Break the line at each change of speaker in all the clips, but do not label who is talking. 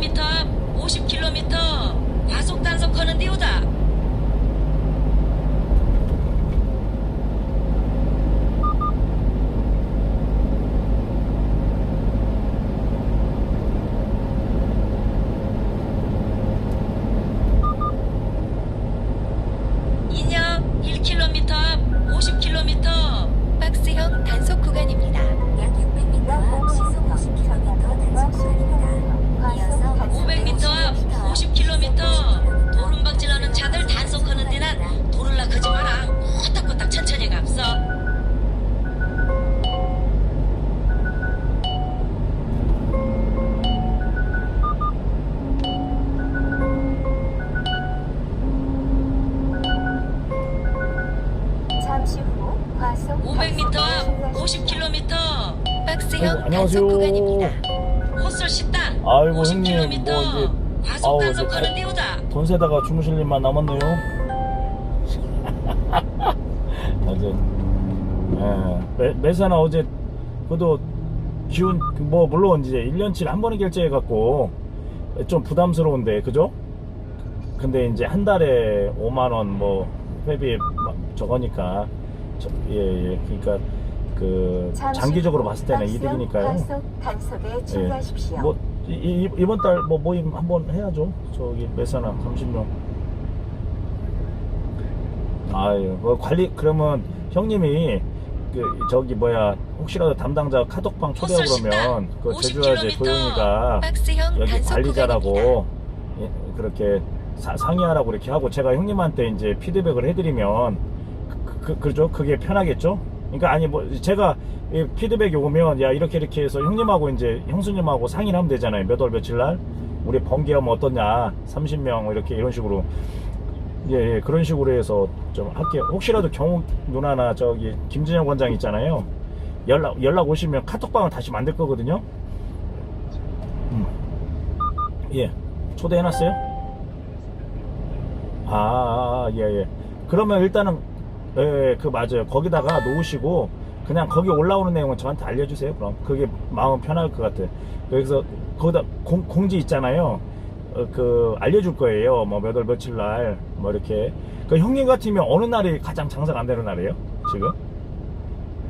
50km, 50km 과속 단속하는 데오다.
50km 박스형
아이고, 안녕하세요.
단속 구간입니다.
헛설 식당
아이고,
50km
형님, 뭐 이제-
과속
아우, 이제
데우다
돈 세다가 주무실 일만 남았네요. 어제, 예, 매, 매사나 어제, 그래도 기운, 뭐, 물론 이제 1년치를 한 번에 결제해 갖고 좀 부담스러운데, 그죠? 근데 이제 한 달에 5만 원 뭐, 회비 막 저거니까, 저, 예, 예, 그러니까, 그, 장기적으로 봤을 때는 이득이니까요.
과속 단속에
예.
주의하십시오.
뭐 이, 이, 이번 달 뭐 모임 한번 해야죠. 저기 매사나 30명. 아유, 뭐 관리 그러면 형님이 그 저기 뭐야 혹시라도 담당자 카톡방 초대하고 그러면 그 제주야 제 도영이가
박스형
여기
단속
관리자라고. 예, 그렇게 사- 상의하라고 이렇게 하고 제가 형님한테 이제 피드백을 해드리면 그, 그, 그죠? 그게 편하겠죠? 그러니까 아니 뭐 제가 이 피드백이 오면 야 이렇게 이렇게 해서 형님하고 이제 형수님하고 상의를 하면 되잖아요. 몇 월 며칠 날. 우리 번개하면 어떠냐? 30명 이렇게 이런 식으로. 예, 예 그런 식으로 해서 좀 할게요 혹시라도 경욱 누나나 저기 김진영 원장 있잖아요. 연락 연락 오시면 카톡방을 다시 만들 거거든요. 음. 예. 초대해놨어요? 아, 예, 예. 그러면 일단은, 예, 예, 그 맞아요. 거기다가 놓으시고, 그냥 거기 올라오는 내용은 저한테 알려주세요. 그럼. 그게 마음 편할 것 같아. 그래서 거기다 공, 공지 있잖아요. 어, 그, 알려줄 거예요. 뭐, 몇 월 며칠 날, 뭐, 이렇게. 그 형님 같으면 어느 날이 가장 장사가 안 되는 날이에요? 지금?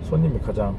손님이 가장.